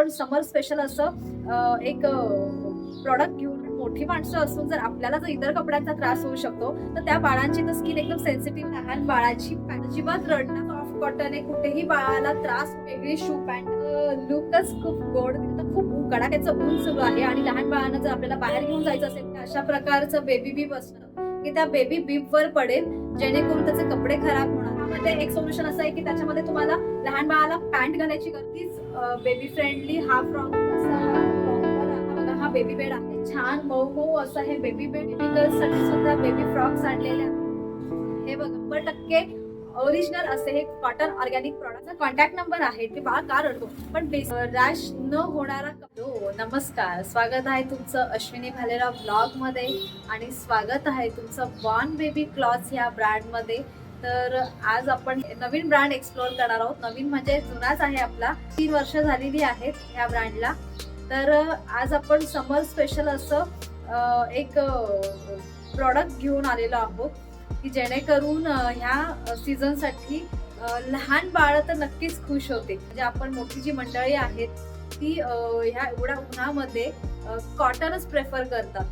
आपण समर स्पेशल असं एक प्रॉडक्ट घेऊन मोठी माणसं असून जर आपल्याला जर इतर कपड्यांचा त्रास होऊ शकतो तर त्या बाळांची तर स्किन एकदम सेन्सिटिव्ह लहान बाळाची अजिबात रडणं सॉफ्ट कॉटन आहे. कुठेही बाळाला त्रास वेगळी शू पॅन्ट लुकच खूप गोड तर खूप कडाक्याचं ऊन सुरू आहे आणि लहान बाळांना जर आपल्याला बाहेर घेऊन जायचं असेल तर अशा प्रकारचं बेबी बीप असतं की त्या बेबी बीप वर पडेल जेणेकरून त्याचे कपडे खराब होणार. त्यामध्ये एक सोल्युशन असं आहे की त्याच्यामध्ये तुम्हाला लहान बाळाला पॅन्ट घालायची गर्दीच बेबी फ्रेंडली हा फ्रॉक बघा हा बेबी बेड आहे. छान मऊ मऊ असं हे बेबी बेड बेबी गर्ल्ससाठी सुद्धा बेबी फ्रॉक्स आणलेले आहेत. हे बघा शंभर टक्के ओरिजिनल असे हे कॉटन ऑर्गॅनिक प्रॉडक्टचा कॉन्टॅक्ट नंबर आहे. ते बाळ का रडतो? पण रॅश न होणारा हो नमस्कार. स्वागत आहे तुमचं अश्विनी भालेराव ब्लॉगमध्ये आणि स्वागत आहे तुमचं बॉर्न बेबी क्लॉथ या ब्रँडमध्ये. तर आज आपण नवीन ब्रँड एक्सप्लोर करणार आहोत. नवीन म्हणजे जुनाच आहे आपला. तीन वर्ष झालेली आहेत ह्या ब्रँडला तर आज आपण समर स्पेशल असं एक प्रॉडक्ट घेऊन आलेलो आहोत. की जेणेकरून ह्या सीझनसाठी लहान बाळ तर नक्कीच खुश होते. म्हणजे आपण मोठी जी मंडळी आहेत ती ह्या एवढ्या उन्हामध्ये कॉटनच प्रेफर करतात.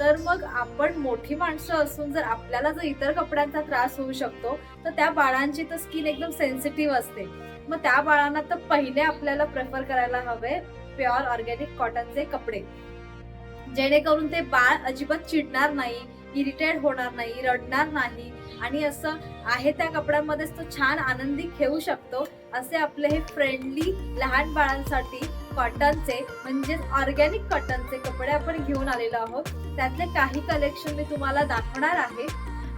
तर मग आपण मोठी माणसं असून जर आपल्याला जर इतर कपड्यांचा त्रास होऊ शकतो तर त्या बाळांची तर स्किन एकदम सेन्सिटिव्ह असते. मग त्या बाळांना तर पहिले आपल्याला प्रेफर करायला हवे प्युअर ऑर्गॅनिक कॉटनचे कपडे. जेणेकरून ते बाळ अजिबात चिडणार नाही इरिटेट होणार नाही रडणार नाही आणि असं आहे त्या कपड्यांमध्येच तो छान आनंदी खेळू शकतो. असे आपले हे फ्रेंडली लहान बाळांसाठी कॉटनचे म्हणजेच ऑर्गॅनिक कॉटनचे कपडे आपण घेऊन आलेलो आहोत. त्यातले काही कलेक्शन मी तुम्हाला दाखवणार आहे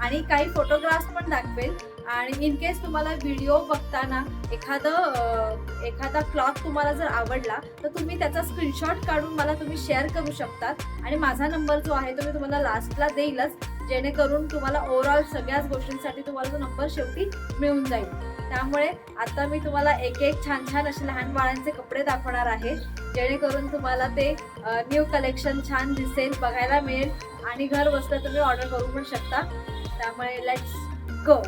आणि काही फोटोग्राफ्स पण दाखवेल. आणि इन केस तुम्हाला व्हिडिओ बघताना एखादं एखादा क्लॉथ तुम्हाला जर आवडला तर तुम्ही त्याचा स्क्रीनशॉट काढून मला तुम्ही शेअर करू शकतात. आणि माझा नंबर जो आहे तो मी तुम्हाला लास्टला देईलच. जेणेकरून तुम्हाला ओव्हरऑल सगळ्याच गोष्टींसाठी तुम्हाला तो नंबर शेवटी मिळून जाईल. त्यामुळे आता मी तुम्हाला एक एक छान छान असे लहान बाळांचे कपडे दाखवणार आहे. जेणेकरून तुम्हाला ते न्यू कलेक्शन छान दिसेल बघायला मिळेल आणि घर बसल्या तुम्ही ऑर्डर करू पण शकता. त्यामुळे लेट्स गो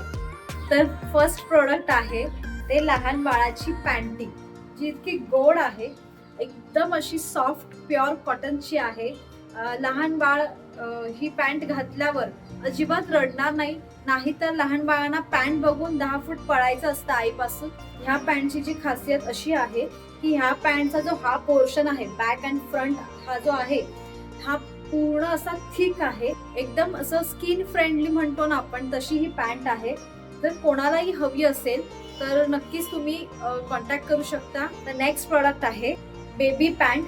तर फर्स्ट प्रोडक्ट आहे ते लहान बाळाची पॅन्टी जी इतकी गोड आहे एकदम अशी सॉफ्ट प्युअर कॉटनची आहे. लहान बाळ ही पॅन्ट घातल्यावर अजिबात रडणार नाही नाही तर लहान बाळांना पॅन्ट बघून दहा फूट पळायचं असतं आईपासून. ह्या पॅन्टची जी खासियत अशी आहे की ह्या पॅन्टचा जो हा पोर्शन आहे बॅक अँड फ्रंट हा जो आहे हा पूर्ण असा थिक आहे. एकदम असं स्किन फ्रेंडली म्हणतो ना आपण तशी ही पॅन्ट आहे. जर कोणालाही हवी असेल तर नक्कीच तुम्ही कॉन्टॅक्ट करू शकता. तर नेक्स्ट प्रॉडक्ट आहे बेबी पॅन्ट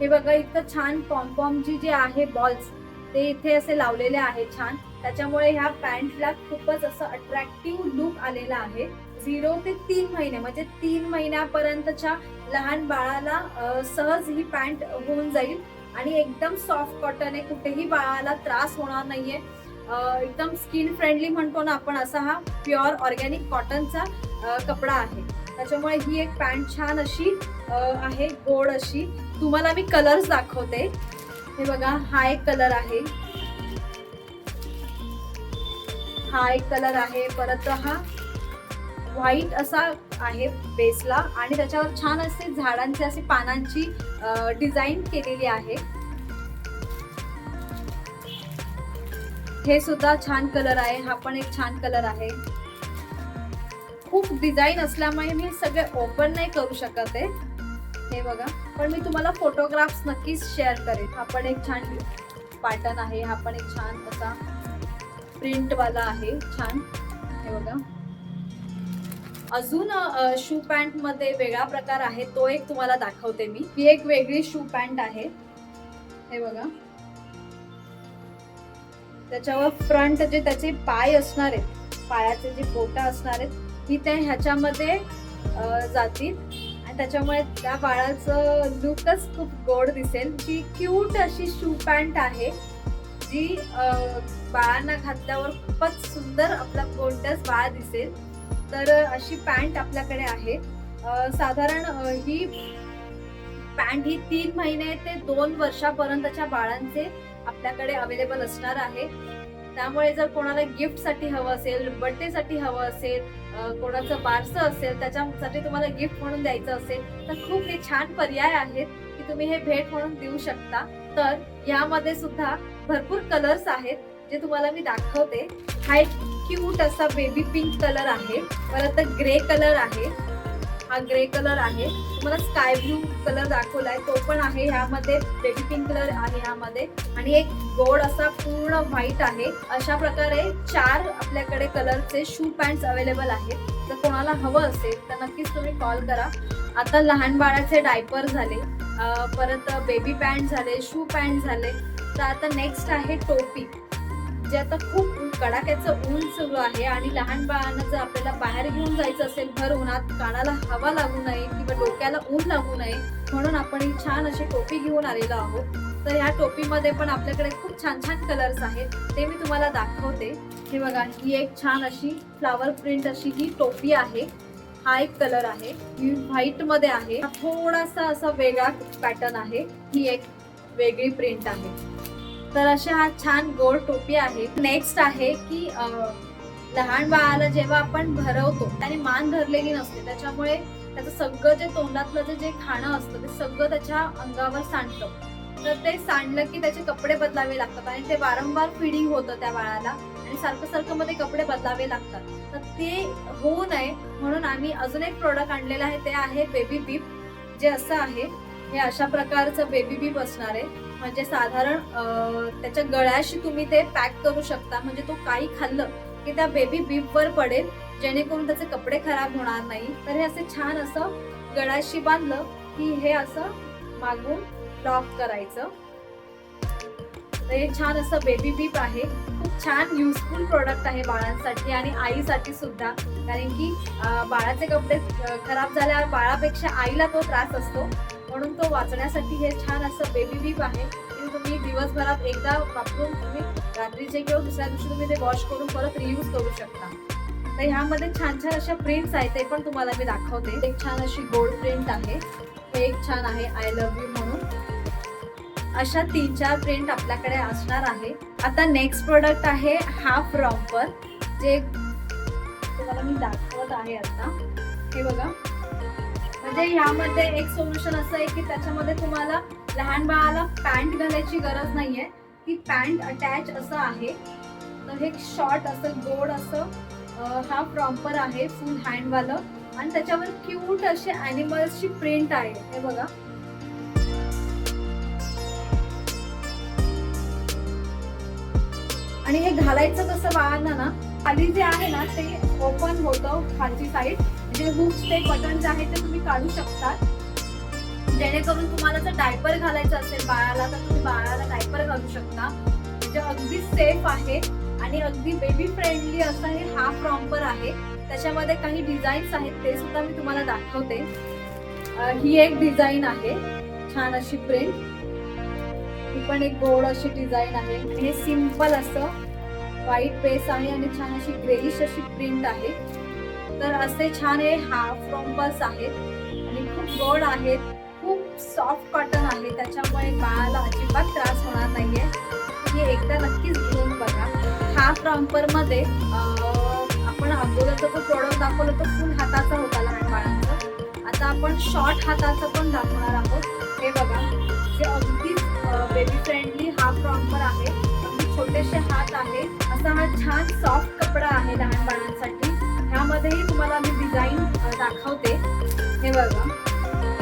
हे बघा इतकं छान पॉम्पॉमची जे आहे बॉल्स ते इथे असे लावलेले आहे छान. त्याच्यामुळे ह्या पॅन्टला खूपच असं अट्रॅक्टिव्ह लुक आलेला आहे. झिरो ते तीन महिने म्हणजे तीन महिन्यापर्यंतच्या लहान बाळाला सहज ही पॅन्ट होऊन जाईल. आणि एकदम सॉफ्ट कॉटन आहे कुठेही बाळाला त्रास होणार नाहीये. एकदम स्किन फ्रेंडली म्हणतो ना आपण असा हा प्युअर ऑर्गॅनिक कॉटनचा कपडा आहे. त्याच्यामुळे ही एक पॅन्ट छान अशी आहे गोड अशी. तुम्हाला मी कलर्स दाखवते. हे बघा हा एक कलर आहे. हा एक कलर आहे. परत हा व्हाईट असा आहे बेसला आणि त्याच्यावर छान असे झाडांची असे पानांची डिझाईन केलेली आहे. हे सुद्धा छान कलर आहे. हा पण एक छान कलर आहे. खूप डिझाईन असल्यामुळे मी सगळे ओपन नाही करू शकत आहे. हे बघा. पण मी तुम्हाला फोटोग्राफ्स नक्कीच शेअर करेन. हा पण एक छान पॅटर्न आहे. हा पण एक छान असा प्रिंटवाला आहे. छान. हे बघा. अजून शू पॅन्टमध्ये वेगळा प्रकार आहे. तो एक तुम्हाला दाखवते मी. ही एक वेगळी शू पॅन्ट आहे. हे बघा. त्याच्यावर फ्रंट जे त्याचे पाय असणार आहेत पायाचे जे बोटं असणार आहेत ही त्या ह्याच्यामध्ये जातील. त्याच्यामुळे त्या बाळाचं लुकच खूप गोड दिसेल. जी क्यूट अशी शू पॅन्ट आहे जी बाळांना घातल्यावर खूपच सुंदर आपला कोणत्याच बाळ दिसेल. तर अशी पॅन्ट आपल्याकडे आहे. साधारण ही पॅन्ट ही तीन महिने ते दोन वर्षापर्यंतच्या बाळांचे आपल्याकडे अवेलेबल असणार आहे. त्यामुळे जर कोणाला गिफ्टसाठी हवं असेल बर्थडेसाठी हवं असेल कोणाचं बारसं असेल त्याच्यासाठी तुम्हाला गिफ्ट म्हणून द्यायचं असेल तर खूप हे छान पर्याय आहेत की तुम्ही हे भेट म्हणून देऊ शकता. तर यामध्ये सुद्धा भरपूर कलर्स आहेत जे तुम्हाला मी दाखवते. हा एक क्यूट असा बेबी पिंक कलर आहे. परत ग्रे कलर आहे. हा ग्रे कलर आहे. तुम्हाला स्काय ब्लू कलर दाखवलाय. तो पण आहे. ह्यामध्ये बेबी पिंक कलर आहे ह्यामध्ये. आणि एक गोड असा पूर्ण व्हाईट आहे. अशा प्रकारे चार आपल्याकडे कलरचे शू पॅन्ट अवेलेबल आहेत. जर कोणाला हवं असेल तर नक्कीच तुम्ही कॉल करा. आता लहान बाळाचे डायपर झाले. परत बेबी पॅन्ट झाले शू पॅन्ट झाले. तर आता नेक्स्ट आहे टोपी. जे आता खूप कडाक्याचं ऊन सुरू आहे आणि लहान बाळांना जर आपल्याला बाहेर घेऊन जायचं असेल भर उन्हात कानाला हवा लागू नये किंवा डोक्याला ऊन लागू नये म्हणून आपण ही छान अशी टोपी घेऊन आलेलो आहोत. तर ह्या टोपीमध्ये पण आपल्याकडे खूप छान छान कलर्स आहेत. ते मी तुम्हाला दाखवते. हे बघा ही एक छान अशी फ्लावर प्रिंट अशी ही टोपी आहे. हा एक कलर आहे. ही व्हाईटमध्ये आहे. थोडासा असा वेगळा पॅटर्न आहे. ही एक वेगळी प्रिंट आहे. तर अशा हा छान गोड टोपी आहे. नेक्स्ट आहे की लहान बाळाला जेव्हा आपण भरवतो त्याने मान धरलेली नसते त्याच्यामुळे त्याचं सगळं जे तोंडातलं जे जे खाणं असतं ते सगळं त्याच्या अंगावर सांडतं. तर ते सांडलं की त्याचे कपडे बदलावे लागतात आणि ते वारंवार फिडिंग होतं त्या बाळाला आणि सारखं सारखं मध्ये कपडे बदलावे लागतात. तर ते होऊ नये म्हणून आम्ही अजून एक प्रोडक्ट आणलेलं आहे ते आहे बेबी बीप जे असं आहे. हे अशा प्रकारचं बेबी बीप असणार आहे. म्हणजे साधारण त्याच्या गळ्याशी तुम्ही ते पॅक करू शकता. म्हणजे तो काही खाल्लं की त्या बेबी बीप वर पडेल जेणेकरून त्याचे कपडे खराब होणार नाही. तर हे असं छान असं गळ्याशी बांधलं की हे असं मागून लॉक करायचं. तर हे छान असं बेबी बीप आहे. खूप छान युजफुल प्रोडक्ट आहे बाळांसाठी आणि आईसाठी सुद्धा. कारण की बाळाचे कपडे खराब झाल्यावर बाळापेक्षा आईला तो त्रास असतो. म्हणून तो वाचण्यासाठी हे छान असं बेबी बीप आहे. म्हणजे तुम्ही दिवसभरात एकदा वापरून तुम्ही रात्रीचे किंवा दुसऱ्या दिवशी तुम्ही ते वॉश करून परत रियूज करू शकता. तर ह्यामध्ये छान छान अशा प्रिंट्स आहेत ते पण तुम्हाला मी दाखवते. एक छान अशी गोल्ड प्रिंट आहे. हे एक छान आहे आय लव्ह यू म्हणून. अशा तीन चार प्रिंट आपल्याकडे असणार आहे. आता नेक्स्ट प्रोडक्ट आहे हाफ रॉम्पर जे तुम्हाला मी दाखवत आहे आता. हे बघा. म्हणजे ह्यामध्ये एक सोल्युशन असं आहे की त्याच्यामध्ये तुम्हाला लहान बाळाला पॅन्ट घालायची गरज नाहीये. ती पॅन्ट अटॅच असं आहे. तर हे शॉर्ट असं गोड असं हा प्रॉपर आहे फुल हँडवालं आणि त्याच्यावर क्यूट असे अॅनिमल्सची प्रिंट आहे. हे बघा. आणि हे घालायचं कसं बाळांना ना खाली जे आहे ना ते ओपन होतं खालची साईड जे हुक्स ते बटन जे आहे ते तुम्ही काढू शकता जेणेकरून तुम्हाला जर डायपर घालायचं असेल बाळाला तर तुम्ही बाळाला डायपर घालू शकता. जे अगदी सेफ आहे आणि अगदी बेबी फ्रेंडली असं हे हाफ रॉम्पर आहे. त्याच्यामध्ये काही डिझाईन्स आहेत ते सुद्धा मी तुम्हाला दाखवते. ही एक डिझाईन आहे. छान अशी प्रिंट ही पण एक गोड अशी डिझाईन आहे. हे सिंपल असं व्हाईट बेस आहे आणि छान अशी ग्रेइश अशी प्रिंट आहे. तर असे छान हे हाफ रॉम्पर्स आहेत. आणि खूप गोड आहेत. खूप सॉफ्ट कॉटन आहे. त्याच्यामुळे बाळाला अजिबात त्रास होणार नाहीये. तुम्ही एकदा नक्कीच घेऊन बघा. हाफ रॉम्परमध्ये आपण अगोदरचा जो प्रोडक्ट दाखवला तो फुल हाताचा होता लहान बाळांचा. आता आपण शॉर्ट हाताचा पण दाखवणार आहोत. हे बघा. हे अगदीच बेबी फ्रेंडली हाफ रॉम्पर आहे. अगदी छोटेसे हात आहे असा हा छान सॉफ्ट कपडा आहे लहान बाळांसाठी. यामध्येही तुम्हाला मी डिझाईन दाखवते. हे बघा.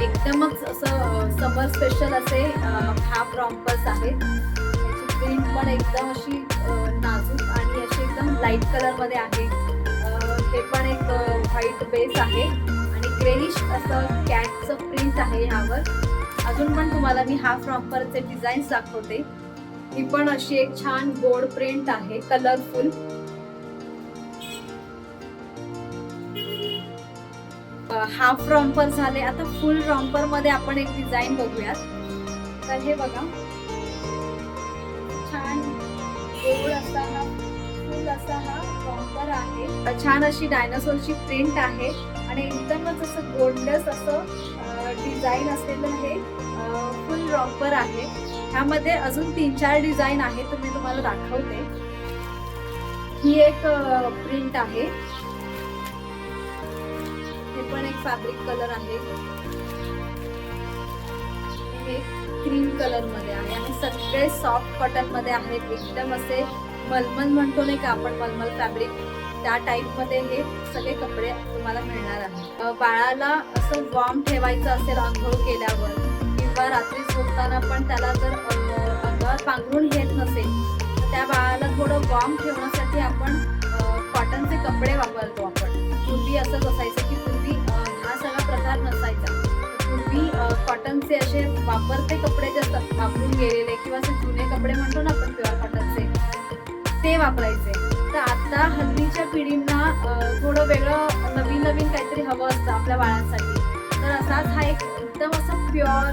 एकदमच असं समर स्पेशल असे हा प्रॉम्पस आहे. त्याची प्रिंट पण एकदम अशी नाजूक आणि अशी एकदम लाइट कलरमध्ये आहे. हे पण एक व्हाईट बेस आहे. आणि ग्रेनिश असं कॅटचं प्रिंट आहे ह्यावर. अजून पण तुम्हाला मी हाफ रॉम्परचे डिझाईन्स दाखवते. ही पण अशी एक छान गोड प्रिंट आहे कलरफुल हाफ रॉम्पर झाले. आता फुल रॉम्परमध्ये आपण एक डिझाईन बघूयात. तर हे बघा. छान गोड असा हा फुल असा हा रॉम्पर आहे. छान अशी डायनासोरची प्रिंट आहे. आणि एकदमच असं गोल्डस असं डिझाईन असलेलं हे फुल रॉम्पर आहे. ह्यामध्ये अजून तीन चार डिझाईन आहेत तर मी तुम्हाला दाखवते. ही एक प्रिंट आहे. हे पण एक फॅब्रिक कलर आहे. हे क्रीम कलरमध्ये आहे. आणि सगळे सॉफ्ट कॉटनमध्ये आहेत. एकदम असे मलमल म्हणतो नाही का आपण मलमल फॅब्रिक त्या टाईपमध्ये हे सगळे कपडे तुम्हाला मिळणार आहे बाळाला असं वॉर्म ठेवायचं असेल आंघोळ केल्यावर किंवा रात्री झोपताना पण त्याला जर अंगावर पांघरून घेत नसेल तर त्या बाळाला थोडं वॉर्म ठेवण्यासाठी आपण कॉटनचे कपडे वापरतो आपण. पूर्वी असंच असायचं की पूर्वी हा सगळा प्रकार नसायचा. पूर्वी कॉटनचे असे वापरते कपडे जे असतात वापरून गेलेले किंवा असे जुने कपडे म्हणतो ना आपण प्युअर कॉटनचे ते वापरायचे. तर आता हल्लीच्या पिढींना थोडं वेगळं नवीन नवीन काहीतरी हवं असतं आपल्या बाळांसाठी. तर असाच हा एक एकदम असं प्युअर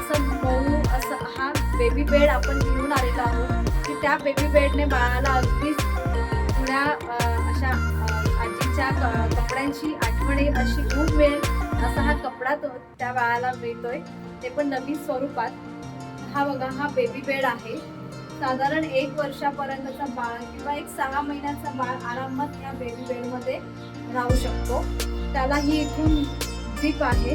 असं मऊ असं हा बेबी बेड आपण घेऊन आलेलो आहोत की त्या बेबी बेडने बाळाला अगदीच पुण्या अशा आजीच्या कपड्यांची आठवणी अशी खूप मिळेल असा हा कपडा तो त्या बाळाला मिळतोय. ते पण नवीन स्वरूपात. हा बघा हा बेबी बेड आहे. साधारण एक वर्षापर्यंतचा बाळ किंवा एक सहा महिन्याचा बाळ आरामात या बेबी बेडमध्ये राहू शकतो. त्याला ही इथून झिप आहे.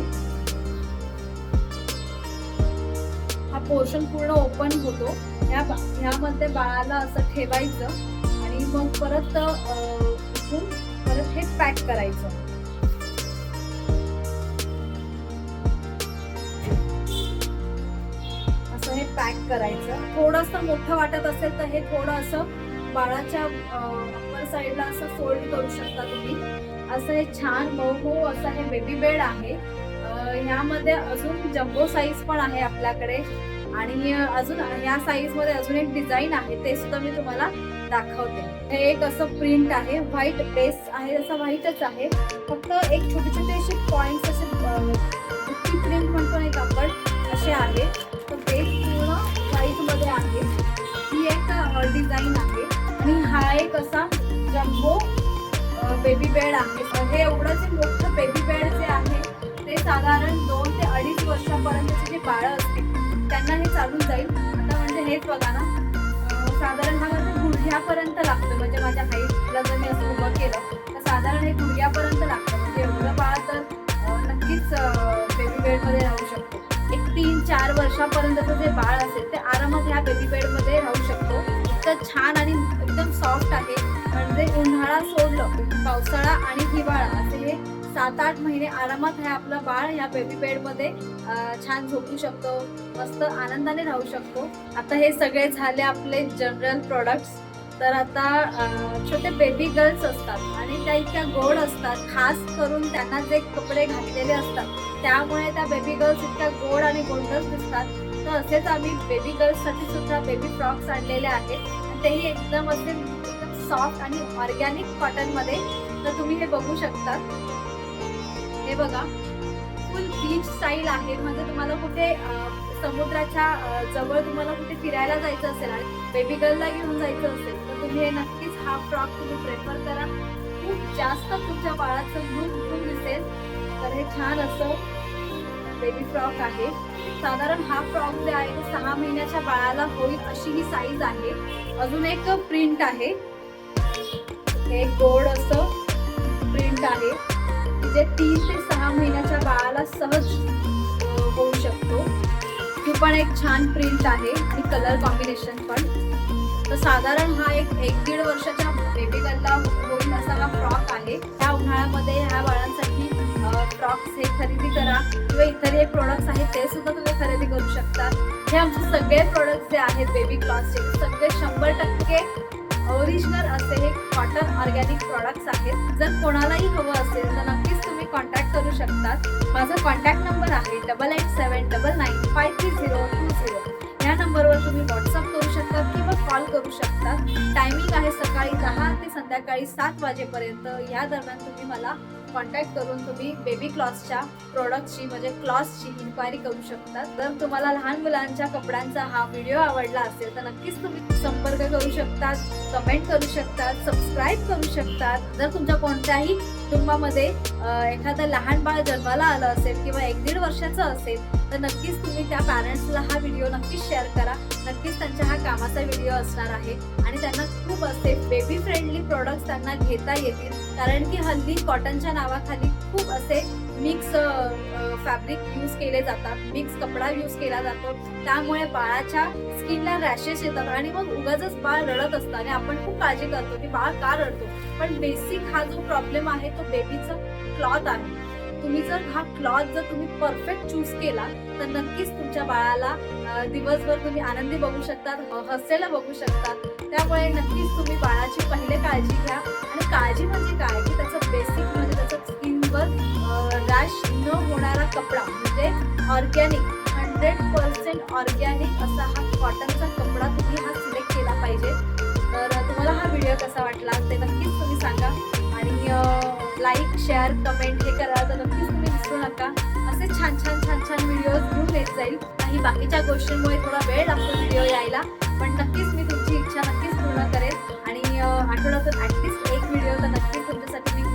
हा पोर्शन पूर्ण ओपन होतो. ह्या बा- ह्यामध्ये बाळाला असं ठेवायचं आणि मग परत टाकून परत हे पॅक करायचं. असं हे पॅक करायचं. थोडंसं मोठं वाटत असेल तर हे थोडं असं बाळाच्या अप्पर साईडला असं फोल्ड करू शकता तुम्ही. असं हे छान मऊ मऊ असं हे बेबी बेड आहे. ह्यामध्ये अजून जम्बो साईज पण आहे आपल्याकडे. आणि अजून या साईजमध्ये अजून एक डिझाईन आहे ते सुद्धा मी तुम्हाला दाखवते. हे एक असं प्रिंट आहे. व्हाईट बेस आहे असं व्हाईटच आहे. फक्त एक छोटे छोटे असे पॉईंट असे प्रिंट म्हणतो नाही का आपण असे आहे. तर बेस पूर्ण व्हाईटमध्ये आहे. ही एक डिझाईन आहे. आणि हा एक असा जम्बो बेबी बेड आहे. हे एवढं जे मोठं बेबी बेड जे आहे ते साधारण दोन ते अडीच वर्षापर्यंतचे जे बाळं असतील त्यांना हे चालून जाईल. आता म्हणजे हेच बघा ना. साधारण हा गुडघ्यापर्यंत लागतं. म्हणजे माझ्या हाईटला जर मी असं उभं केलं तर साधारण हे गुडघ्यापर्यंत लागतं. म्हणजे एवढं बाळ तर नक्कीच बेबी बेडमध्ये राहू शकतो. एक तीन चार वर्षापर्यंतचं जे बाळ असेल ते आरामात ह्या बेबी बेडमध्ये राहू शकतो. तर छान आणि एकदम सॉफ्ट आहे. म्हणजे उन्हाळा सोडलं पावसाळा आणि हिवाळा असे हे सात आठ महिने आरामात हे आपलं बाळ ह्या बेबी बेडमध्ये छान झोपू शकतो. मस्त आनंदाने राहू शकतो. आता हे सगळे झाले आपले जनरल प्रोडक्ट्स तर आता छोटे बेबी गर्ल्स असतात आणि त्या इतक्या गोड असतात खास करून त्यांना जे कपडे घातलेले असतात त्यामुळे त्या बेबी गर्ल्स इतक्या गोड आणि गोंडस दिसतात. तर असेच आम्ही बेबी गर्ल्ससाठी सुद्धा बेबी फ्रॉक्स आणलेले आहेत. तेही एकदम असे एकदम सॉफ्ट आणि ऑर्गॅनिक कॉटनमध्ये तर तुम्ही हे बघू शकता. हे बघा. फुल बीच स्टाईल आहे. म्हणजे तुम्हाला कुठे समुद्राच्या जवळ तुम्हाला कुठे फिरायला जायचं असेल आणि बेबी गर्लला घेऊन जायचं असेल तर तुम्ही हे नक्कीच हा फ्रॉक तुम्ही प्रेफर करा. खूप जास्त तुमच्या बाळाचं लुक लुक दिसेल. तर हे छान असं बेबी फ्रॉक आहे. साधारण हा फ्रॉक जे आहे ते सहा महिन्याच्या बाळाला होईल अशी ही साईज आहे. अजून एक प्रिंट आहे. हे गोड असं प्रिंट आहे. जे तीन ते सहा महिन्याच्या बाळाला सहज होऊ शकतो. ही पण एक छान प्रिंट आहे आणि कलर कॉम्बिनेशन पण. तर साधारण हा एक एक दीड वर्षाच्या बेबी गर्लला होईल असा हा फ्रॉक आहे. ह्या उन्हाळ्यामध्ये ह्या बाळांसाठी फ्रॉक्स हे खरेदी करा किंवा इतर हे प्रोडक्ट्स आहेत ते सुद्धा तुम्ही खरेदी करू शकता. हे आमचे सगळे प्रोडक्ट्स जे आहेत बेबी क्लॉथचे सगळे शंभर टक्के ओरिजिनल असे हे कॉटन ऑर्गॅनिक प्रॉडक्ट्स आहेत. जर कोणालाही हवं असेल तर नक्कीच तुम्ही कॉन्टॅक्ट करू शकतात. माझा कॉन्टॅक्ट नंबर आहे double eight seven double nine five three zero two zero या नंबरवर तुम्ही व्हॉट्सअप करू शकता किंवा कॉल करू शकता. टायमिंग आहे सकाळी दहा ते संध्याकाळी सात वाजेपर्यंत. या दरम्यान तुम्ही मला कॉन्टॅक्ट करून तुम्ही बेबी क्लॉथच्या प्रोडक्टची म्हणजे क्लॉथची इन्क्वायरी करू शकता. जर तुम्हाला लहान मुलांच्या कपड्यांचा हा व्हिडिओ आवडला असेल तर नक्कीच तुम्ही संपर्क करू शकतात कमेंट करू शकतात सबस्क्राईब करू शकतात. जर तुमच्या कोणत्याही कुटुंबामध्ये एखादं लहान बाळ जन्माला आलं असेल किंवा एक दीड वर्षाचं असेल तर नक्कीच तुम्ही त्या पॅरेंट्सला हा व्हिडिओ नक्कीच शेअर करा. नक्कीच त्यांच्या हा कामाचा व्हिडिओ असणार आहे. आणि त्यांना खूप असे बेबी फ्रेंडली प्रोडक्ट्स त्यांना घेता येतील. कारण की हल्ली कॉटनच्या नावाखाली खूप असे मिक्स फॅब्रिक यूज केले जातात. मिक्स कपडा यूज केला जातो. त्यामुळे बाळाच्या स्किनला रॅशेस येतात आणि मग उगाच बाळ रडत असतं आणि आपण खूप काळजी करतो की बाळ का रडतो. पण बेसिक हा जो प्रॉब्लेम आहे तो बेबीचा क्लॉथ आहे. तुम्ही जर हा क्लॉथ जर तुम्ही परफेक्ट चूज केला तर नक्कीच तुमच्या बाळाला दिवसभर तुम्ही आनंदी बघू शकतात अं, हसलेला बघू शकतात. त्यामुळे नक्कीच तुम्ही बाळाची पहिले काळजी घ्या. आणि काळजी म्हणजे काय? की त्याचं बेसिक म्हणजे त्याचं स्किनवर रॅश न होणारा कपडा म्हणजे ऑर्गॅनिक हंड्रेड पर्सेंट ऑर्गॅनिक असा हा कॉटनचा कपडा तुम्ही हा सिलेक्ट केला पाहिजे. लाईक शेअर कमेंट हे करा. तर नक्कीच तुम्ही विसरू नका. असे छान छान छान छान व्हिडिओ घेऊन येत जाईल. आणि बाकीच्या गोष्टींमुळे थोडा वेळ लागतो व्हिडिओ यायला. पण नक्कीच मी तुमची इच्छा नक्कीच पूर्ण करेन. आणि आठवड्यातून ॲटलिस्ट एक व्हिडिओ तर नक्कीच तुमच्यासाठी मी